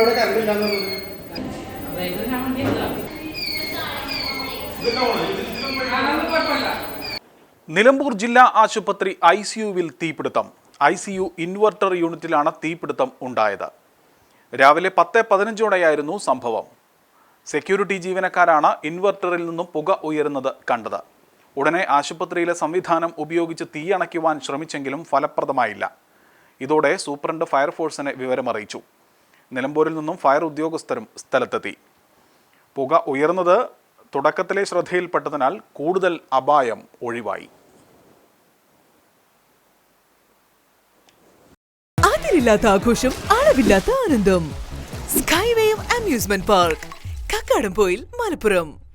എടുക്കാന്ന് നിലമ്പൂർ ജില്ലാ ആശുപത്രി ഐ സിയുവിൽ തീപിടുത്തം. ഐ സി യു ഇൻവെർട്ടർ യൂണിറ്റിലാണ് തീപിടുത്തം ഉണ്ടായത്. രാവിലെ പത്ത് പതിനഞ്ചോടെയായിരുന്നു സംഭവം. സെക്യൂരിറ്റി ജീവനക്കാരാണ് ഇൻവെർട്ടറിൽ നിന്നും പുക ഉയരുന്നത് കണ്ടത്. ഉടനെ ആശുപത്രിയിലെ സംവിധാനം ഉപയോഗിച്ച് തീയണയ്ക്കുവാൻ ശ്രമിച്ചെങ്കിലും ഫലപ്രദമായില്ല. ഇതോടെ സൂപ്രണ്ട് ഫയർഫോഴ്സിനെ വിവരമറിയിച്ചു. നിലമ്പൂരിൽ നിന്നും ഫയർ ഉദ്യോഗസ്ഥരും സ്ഥലത്തെത്തി. പുക ഉയർന്നത് തുടക്കത്തിലെ ശ്രദ്ധയിൽപ്പെട്ടതിനാൽ കൂടുതൽ അപായം ഒഴിവായി. അതിരില്ലാത്ത ആഘോഷം അളവില്ലാത്ത ആനന്ദം. Skywave amusement park Kakkadampoyil Malappuram.